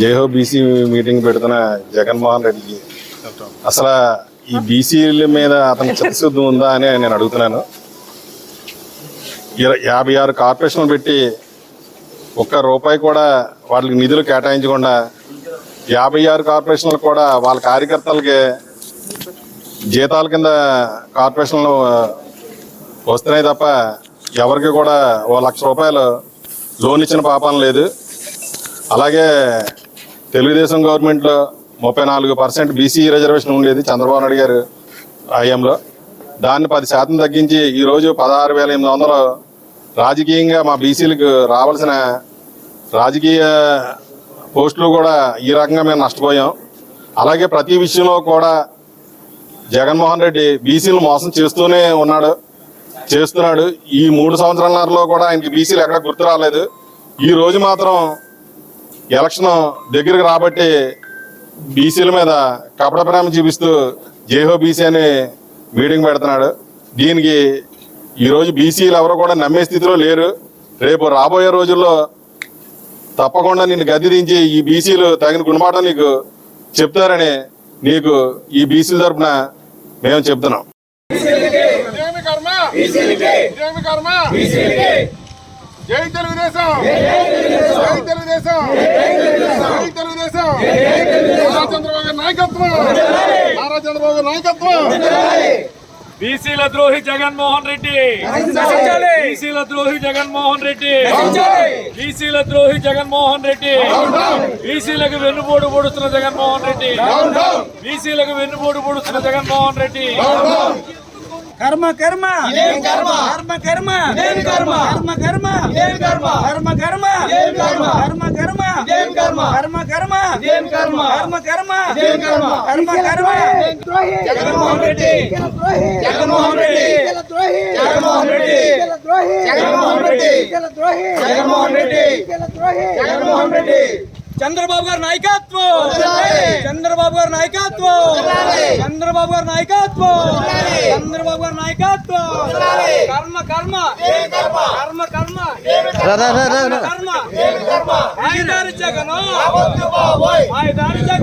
జయహో BC meeting పెడుతున్న జగన్మోహన్ రెడ్డికి. అసలు ఈ బీసీల మీద అతని చిత్తశుద్ధి ఉందా అని నేను అడుగుతున్నాను. యాభై ఆరు కార్పొరేషన్లు పెట్టి ఒక్క రూపాయి కూడా వాళ్ళకి నిధులు కేటాయించకుండా యాభై ఆరు కార్పొరేషన్లు కూడా వాళ్ళ కార్యకర్తలకి జీతాల కింద కార్పొరేషన్లు వస్తున్నాయి తప్ప ఎవరికి కూడా ఓ లక్ష రూపాయలు లోన్ ఇచ్చిన పాపం లేదు. అలాగే తెలుగుదేశం గవర్నమెంట్లో ముప్పై నాలుగు పర్సెంట్ బీసీ రిజర్వేషన్ ఉండేది చంద్రబాబు నాయుడు గారు హయాంలో దాన్ని పది శాతం తగ్గించి ఈరోజు పదహారు వేల ఎనిమిది వందలు రాజకీయంగా మా బీసీలకు రావాల్సిన రాజకీయ పోస్టులు కూడా ఈ రకంగా మేము నష్టపోయాం. అలాగే ప్రతి విషయంలో కూడా జగన్మోహన్ రెడ్డి బీసీలు మోసం చేస్తూనే ఉన్నాడు చేస్తున్నాడు. ఈ మూడు సంవత్సరాలలో కూడా ఆయనకి బీసీలు ఎక్కడ గుర్తు రాలేదు. ఈ రోజు మాత్రం ఎలక్షన్ దగ్గరికి రాబట్టి బీసీల మీద కపట ప్రేమ చూపిస్తూ జేహో బీసీ అని మీటింగ్ పెడుతున్నాడు. దీనికి ఈరోజు బీసీలు ఎవరు కూడా నమ్మే స్థితిలో లేరు. రేపు రాబోయే రోజుల్లో తప్పకుండా నిన్ను గద్దె దించి ఈ బీసీలు తగిన గుణపాఠం నీకు చెప్తారని నీకు ఈ బీసీల తరపున మేము చెప్తున్నాం ఇదేమి కర్మ ఇదేమి కర్మ జై తెలుగుదేశం. జై తెలుగుదేశం. జై తెలుగుదేశం. నారా చంద్రబాబు గారి నాయకత్వం. నారా చంద్రబాబు గారి నాయకత్వం. బీసీల ద్రోహి జగన్మోహన్ రెడ్డి. బీసీల ద్రోహి జగన్మోహన్ రెడ్డి. బీసీల ద్రోహి జగన్మోహన్ రెడ్డి. బీసీలకు వెన్నుపోటు పొడుస్తున్న జగన్మోహన్ రెడ్డి. బీసీలకు వెన్నుపోటు పొడుస్తున్న జగన్మోహన్ రెడ్డి. కర్మ కర్మ ఏం కర్మ కర్మ కర్మ ఏం కర్మ కర్మ కర్మ ఏం కర్మ కర్మ కర్మ ఏం కర్మ కర్మ కర్మ ఏం కర్మ కర్మ కర్మ ఏం కర్మ కర్మ కర్మ ఏం కర్మ కర్మ కర్మ జగన్మోహన్ రెడ్డి జగన్మోహన్ రెడ్డి జగన్మోహన్ రెడ్డి జగన్మోహన్ రెడ్డి జగన్మోహన్ రెడ్డి జగన్మోహన్ రెడ్డి జగన్మోహన్ రెడ్డి చంద్రబాబు గారి నాయకత్వం! చంద్రబాబు గారి నాయకత్వం! చంద్రబాబు గారి నాయకత్వం! చంద్రబాబు గారి నాయకత్వం! కర్మ కర్మ! కర్మ? కర్మ కర్మ! కర్మ? ఆయుధాలు జగను! ఆయుధాలు జగను!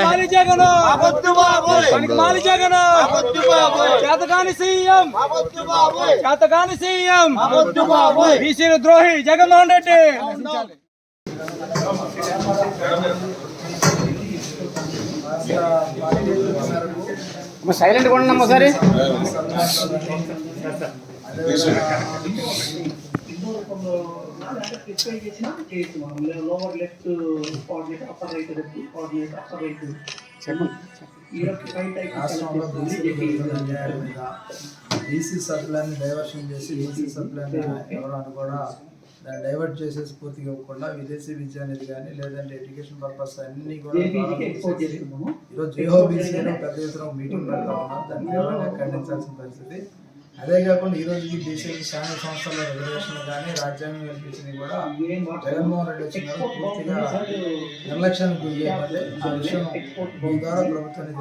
మాలి జగను! మాలి జగను! చేతకాని సీఎం! చేతకాని సీఎం! బీసీ ద్రోహి జగన్మోహన్ రెడ్డి! సైలెంట్ కూడా ఒకసారి lower left coordinate upper right left coordinate upper right రాష్ట్రంలో బీసీ సభ్యులని డైవర్షన్ చేసి బీసీ సభ్యులని ఎవరు కూడా దాన్ని డైవర్ట్ చేసేసి పూర్తిగా ఇవ్వకుండా విదేశీ విద్య అనేది కానీ లేదంటే ఎడ్యుకేషన్ పర్పస్ అన్ని కూడా ఈరోజు బీసీలో పెద్ద ఎత్తున మీటింగ్ పెడతా ఉన్నాం. దాన్ని తీవ్రంగా ఖండించాల్సిన పరిస్థితి. అదే కాకుండా ఈ రోజుకి బీసీకి స్థానిక సంస్థల రిజర్వేషన్ కానీ రాజ్యాంగం కల్పించినవి కూడా జగన్మోహన్ రెడ్డి వచ్చినారు పూర్తిగా నిర్లక్ష్యానికి గురి ఆ విషయం మీ ద్వారా ప్రభుత్వాన్ని